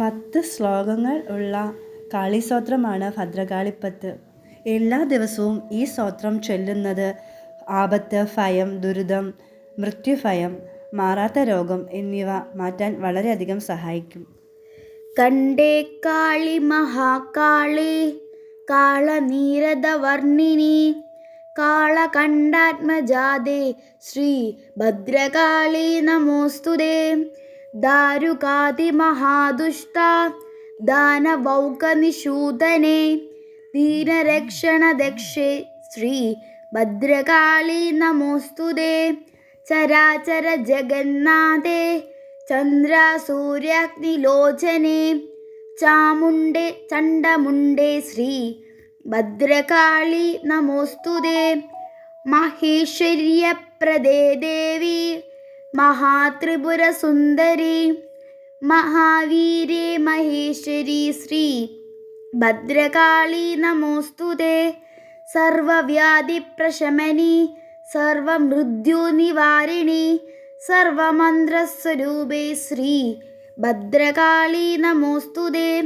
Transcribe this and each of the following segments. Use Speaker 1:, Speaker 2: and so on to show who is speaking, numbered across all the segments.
Speaker 1: പത്ത് ശ്ലോകങ്ങൾ ഉള്ള കാളിസ്തോത്രമാണ് ഭദ്രകാളിപ്പത്ത്. എല്ലാ ദിവസവും ഈ സ്തോത്രം ചൊല്ലുന്നത് ആപത്ത് ഭയം ദുരിതം മൃത്യുഭയം മാറാത്ത രോഗം എന്നിവ മാറ്റാൻ വളരെയധികം സഹായിക്കും.
Speaker 2: കണ്ടേ കാളി മഹാകാളി കാളനീരദവർണിനി കാളകണ്ഠാത്മജാതേ ശ്രീ ഭദ്രകാളി നമോസ്തുതേ. ദാരുകാതിമഹാദുഷ്ട ദാനവൗകനിഷൂദനെ ദീനരക്ഷണദക്ഷേ ശ്രീ ഭദ്രകാളി നമോസ്തുതേ ചരാചര ജഗന്നാഥേ ചന്ദ്രസൂര്യാഗ്നിലോചനെ ചാമുണ്ടെ ചണ്ടമുണ്ടേ ശ്രീ ഭദ്രകാളി നമോസ്തുതേ മഹേശ്വര്യപ്രദേ ദേവി. മഹാത്രിപുരസുന്ദരി മഹാവീരേ മഹേശ്വരി ശ്രീ. ഭദ്രകാളി നമോസ്തുതേ. സർവവ്യാധിപ്രശമനി സർവമൃത്യുനിവാരിണി സർവമന്ത്രസ്വരൂപേ ശ്രീ. ഭദ്രകാളി നമോസ്തുതേ.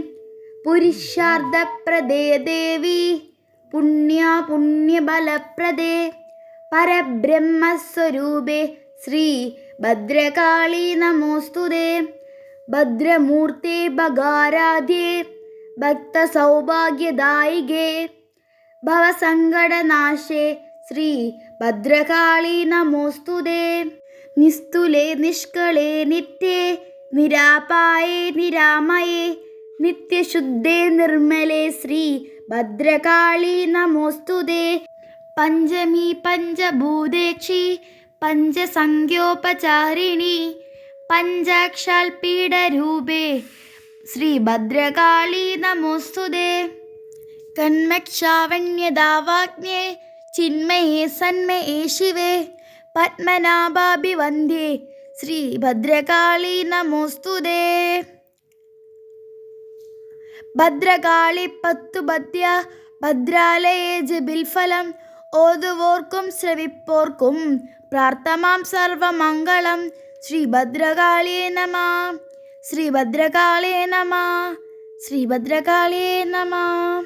Speaker 2: പുരുഷാർദ്ധപ്രദേ ദേവി പുണ്യ പുണ്യബലപ്രദേ പരബ്രഹ്മസ്വരൂപേ ശ്രീ. ഭദ്രകാളി നമോസ്തുതേ ഭദ്രമൂർത്തേ ഭഗാരാധ്യേ. ഭക്തസൗഭാഗ്യദായികേ. ഭവസങ്കടനാശേ. ശ്രീ ഭദ്രകാളി നമോസ്തുതേ നിസ്തുലേ നിഷ്കളേ നിത്യേ. നിരാപായേ നിരാമയേ. നിത്യശുദ്ധേ നിർമ്മലേ ശ്രീ ഭദ്രകാളി നമോസ്തുതേ പഞ്ചമി പഞ്ചഭൂതേക്ഷി. പഞ്ചസംഖ്യോപചാരിണി പഞ്ചാക്ഷാൽ പീഠരൂപേ ശ്രീ ഭദ്രകാളി നമോസ്തുതേ. കന്മക്ഷാവണ്യദാവാജ്ഞേ ചിന്മയേ സന്മയേ ശിവേ. പത്മനാഭാഭിവന്ദ്യേ ശ്രീഭദ്രകാളി നമോസ്തുതേ. ഭദ്രകാളി പത്തു ഭദ്യ ഭദ്രാലയേ ജബിൽഫലം ഓതുവോർക്കും ஓதுவோர்க்கும் சிரவிப்போர்க்கும் பிரார்த்தமாம் சர்வ மங்களம் ஸ்ரீபத்ரகாளே நமா. ஸ்ரீபத்ரகாளே நமா. ஸ்ரீபத்ரகாளே நமா.